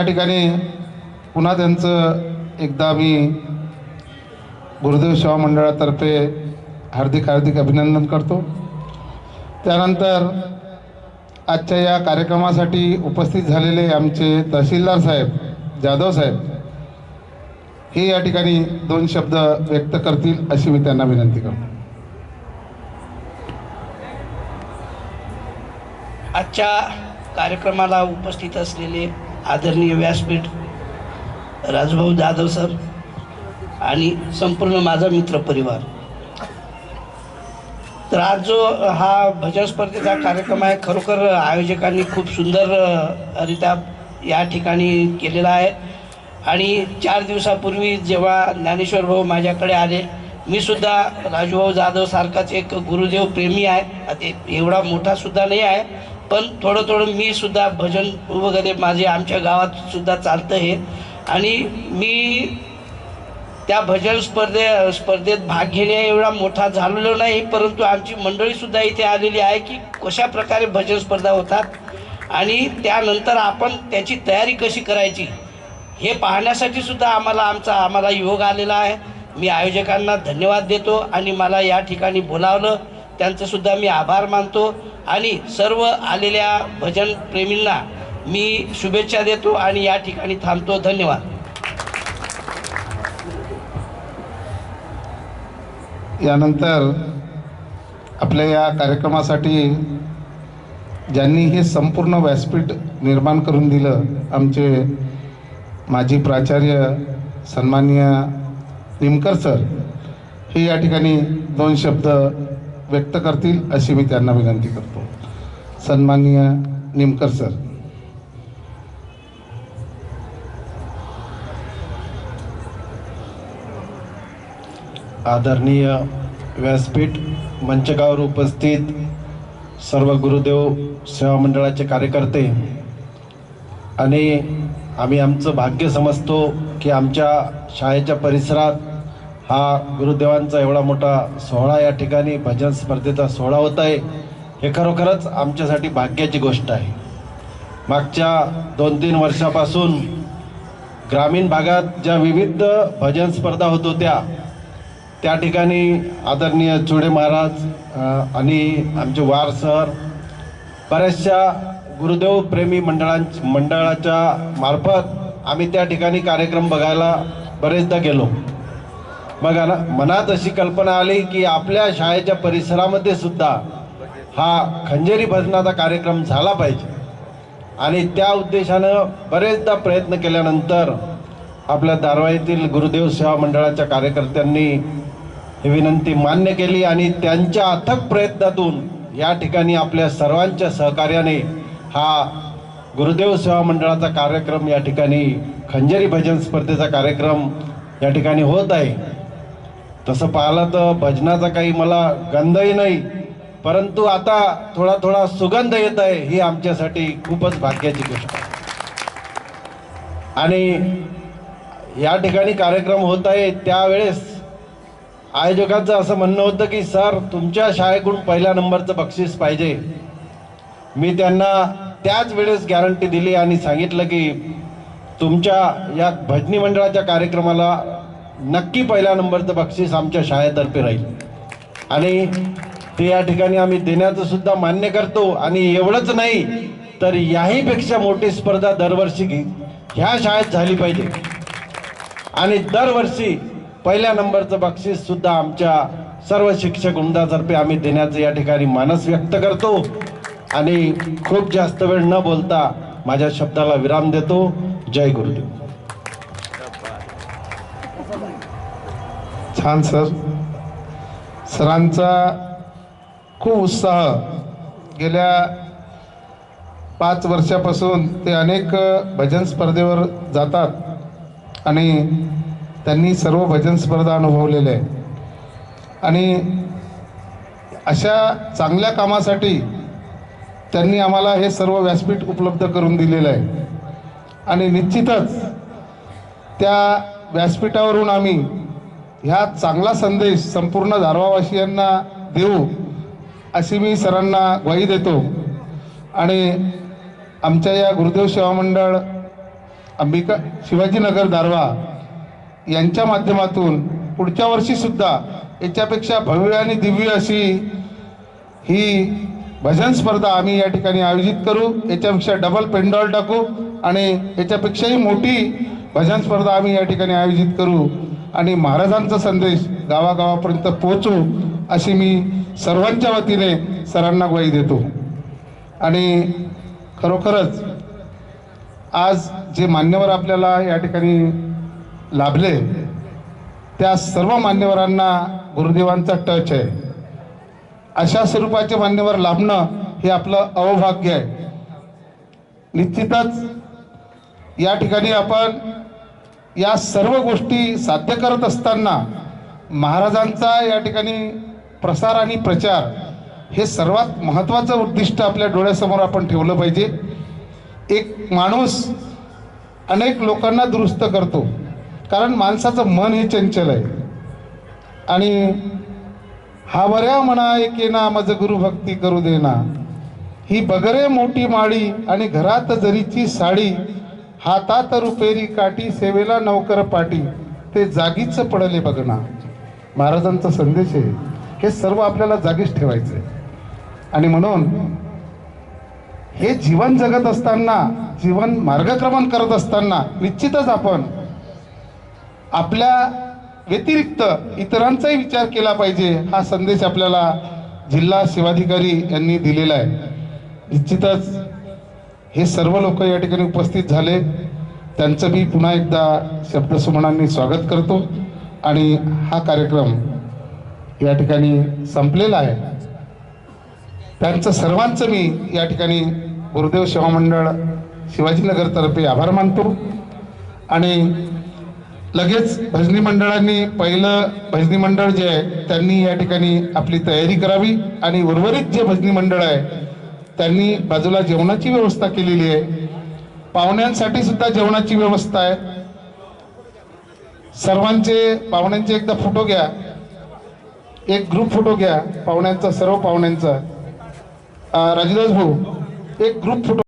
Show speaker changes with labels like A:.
A: या ठिकाणी पुन्हा त्यांचं एकदा मी गुरुदेव सेवा मंडळातर्फे हार्दिक हार्दिक अभिनंदन करतो. त्यानंतर आजच्या या कार्यक्रमासाठी उपस्थित झालेले आमचे तहसीलदार साहेब जाधव साहेब हे या ठिकाणी दोन शब्द व्यक्त करतील अशी मी त्यांना विनंती करतो.
B: आजच्या कार्यक्रमाला उपस्थित असलेले आदरणीय व्यासपीठ राजभाऊ जाधव सर आणि संपूर्ण माझा मित्र परिवार. तर आज जो हा भजन स्पर्धेचा कार्यक्रम आहे खरोखर आयोजकांनी खूप सुंदर रित्या या ठिकाणी केलेला आहे. आणि चार दिवसापूर्वी जेव्हा ज्ञानेश्वर भाऊ माझ्याकडे आले मी सुद्धा राजूभाऊ जाधव सारखाच एक गुरुदेव प्रेमी आहे. एवढा मोठा सुद्धा नाही आहे. पण थोडं थोडं मी सुद्धा भजन वगैरे माझे आमच्या गावात सुद्धा चालतं हे. आणि मी त्या भजन स्पर्धे स्पर्धेत भाग घेणे एवढा मोठा झालेलो नाही परंतु आमची मंडळीसुद्धा इथे आलेली आहे की कशा प्रकारे भजन स्पर्धा होतात आणि त्यानंतर आपण त्याची तयारी कशी करायची हे पाहण्यासाठी सुद्धा आम्हाला आमचा आम्हाला योग आलेला आहे. मी आयोजकांना धन्यवाद देतो आणि मला या ठिकाणी बोलावलं. त्यांचं सुद्धा मी आभार मानतो आणि सर्व आलेल्या भजन प्रेमींना मी शुभेच्छा देतो आणि या ठिकाणी थांबतो. धन्यवाद.
A: यानंतर आपल्या या कार्यक्रमासाठी ज्यांनी हे संपूर्ण व्यासपीठ निर्माण करून दिलं आमचे माजी प्राचार्य सन्माननीय निमकर सर हे या ठिकाणी दोन शब्द व्यक्त करतील अशी मी त्यांना विनंती करतो. सन्माननीय निमकर सर.
C: आदरणीय व्यासपीठ मंचकावर उपस्थित सर्व गुरुदेव सेवा मंडळाचे कार्यकर्ते आणि आम्ही आमचं भाग्य समजतो की आमच्या शाळेच्या परिसरात हा गुरुदेवांचा एवढा मोठा सोहळा या ठिकाणी भजन स्पर्धेचा सोहळा होत आहे. हे खरोखरच आमच्यासाठी भाग्याची गोष्ट आहे. मागच्या दोन तीन वर्षापासून ग्रामीण भागात ज्या विविध भजन स्पर्धा होत होत्या त्या ठिकाणी आदरणीय चुडे महाराज आणि आमचे वार सर बऱ्याचशा गुरुदेव प्रेमी मंडळां मंडळाच्या मार्फत आम्ही त्या ठिकाणी कार्यक्रम बघायला बरेचदा गेलो. मग मनात अशी कल्पना आली की आपल्या शाळेच्या परिसरामध्ये सुद्धा हा खंजेरी भजनाचा कार्यक्रम झाला पाहिजे. आणि त्या उद्देशानं बरेचदा प्रयत्न केल्यानंतर आपल्या दारवाईतील गुरुदेव सेवा मंडळाच्या कार्यकर्त्यांनी ही विनंती मान्य केली आणि त्यांच्या अथक प्रयत्नातून या ठिकाणी आपल्या सर्वांच्या सहकार्याने हा गुरुदेव सेवा मंडळाचा कार्यक्रम या ठिकाणी खंजेरी भजन स्पर्धेचा कार्यक्रम या ठिकाणी होत आहे. तसं पाहिलं तर भजनाचा काही मला गंधही नाही परंतु आता थोडा थोडा सुगंध येत आहे ही आमच्यासाठी खूपच भाग्याची गोष्ट आहे. आणि या ठिकाणी कार्यक्रम होत आहे त्यावेळेस आयोजकांचं असं म्हणणं होतं की सर तुमच्या शाळेकडून पहिल्या नंबरचं बक्षीस पाहिजे. मी त्यांना त्याच वेळेस गॅरंटी दिली आणि सांगितलं की तुमच्या या भजनी मंडळाच्या कार्यक्रमाला नक्की पहिल्या नंबरचं बक्षीस आमच्या शाळेतर्फे राहील. आणि ते या ठिकाणी आम्ही देण्याचं सुद्धा मान्य करतो. आणि एवढंच नाही तर याहीपेक्षा मोठी स्पर्धा दरवर्षी ह्या शाळेत झाली पाहिजे. आणि दरवर्षी पहिल्या नंबरचं बक्षीस सुद्धा आमच्या सर्व शिक्षक वृंदातर्फे आम्ही देण्याचं या ठिकाणी मानस व्यक्त करतो. आणि खूप जास्त वेळ न बोलता माझ्या शब्दाला विराम देतो. जय गुरुदेव.
A: छान सर. सरांचा खूप उत्साह. गेल्या पाच वर्षापासून ते अनेक भजन स्पर्धेवर जातात आणि त्यांनी सर्व भजन स्पर्धा अनुभवलेल्या आहे आणि अशा चांगल्या कामासाठी त्यांनी आम्हाला हे सर्व व्यासपीठ उपलब्ध करून दिलेलं आहे. आणि निश्चितच त्या व्यासपीठावरून आम्ही ह्या चांगला संदेश संपूर्ण धारवावासियांना देऊ अशी मी सरांना ग्वाही देतो. आणि आमच्या या गुरुदेव सेवा मंडळ अंबिका शिवाजीनगर दारवा यांच्या माध्यमातून पुढच्या वर्षीसुद्धा याच्यापेक्षा भव्य आणि दिव्य अशी ही भजन स्पर्धा आम्ही या ठिकाणी आयोजित करू. याच्यापेक्षा डबल पेंडॉल टाकू आणि याच्यापेक्षाही मोठी भजन स्पर्धा आम्ही या ठिकाणी आयोजित करू. आणि महाराजांचा संदेश गावागावापर्यंत पोहोचू अशी मी सर्वांच्या वतीने सरांना ग्वाही देतो. आणि खरोखरच आज जे मान्यवर आपल्याला या ठिकाणी लाभले त्या सर्व मान्यवरांना गुरुदेवांचा टच आहे. अशा स्वरूपाचे मान्यवर लाभणं हे आपलं अवभाग्य आहे. निश्चितच या ठिकाणी आपण या सर्व गोष्टी साध्य करत असताना महाराजांचा या ठिकाणी प्रसार आणि प्रचार हे सर्वात महत्त्वाचं उद्दिष्ट आपल्या डोळ्यासमोर आपण ठेवलं पाहिजे. एक माणूस अनेक लोकांना दुरुस्त करतो कारण माणसाचं मन हे चंचल आहे. आणि हा बऱ्या म्हणा एक एकेना माझं गुरुभक्ती करू देना ही बगरे मोठी माळी आणि घरात जरीची साडी हातात रुपेरी काठी सेवेला नौकर पाटी ते जागीच पडले बघणा महाराजांचा संदेश आहे हे सर्व आपल्याला जागीच ठेवायचे आणि म्हणून हे जीवन जगत असताना जीवन मार्गक्रमण करत असताना निश्चितच आपण आपल्या व्यतिरिक्त इतरांचाही विचार केला पाहिजे हा संदेश आपल्याला जिल्हा शिवाधिकारी यांनी दिलेला आहे. निश्चितच हे सर्व लोक या ठिकाणी उपस्थित झाले. त्यांचं मी पुन्हा एकदा शब्दसुमनांनी स्वागत करतो. आणि हा कार्यक्रम या ठिकाणी संपलेला आहे. त्यांचं सर्वांचं मी या ठिकाणी गुरुदेव सेवा मंडळ शिवाजीनगरतर्फे आभार मानतो. आणि लगेच भजनी मंडळांनी पहिलं भजनी मंडळ जे आहे त्यांनी या ठिकाणी आपली तयारी करावी. आणि उर्वरित जे भजनी मंडळ आहे त्यांनी बाजूला जेवणाची व्यवस्था केलेली आहे. पाहुण्यांसाठी सुद्धा जेवणाची व्यवस्था आहे. सर्वांचे पाहुण्यांचे एकदा फोटो घ्या. एक ग्रुप फोटो घ्या पाहुण्यांचा सर्व पाहुण्यांचा. राजदास भाऊ एक ग्रुप फोटो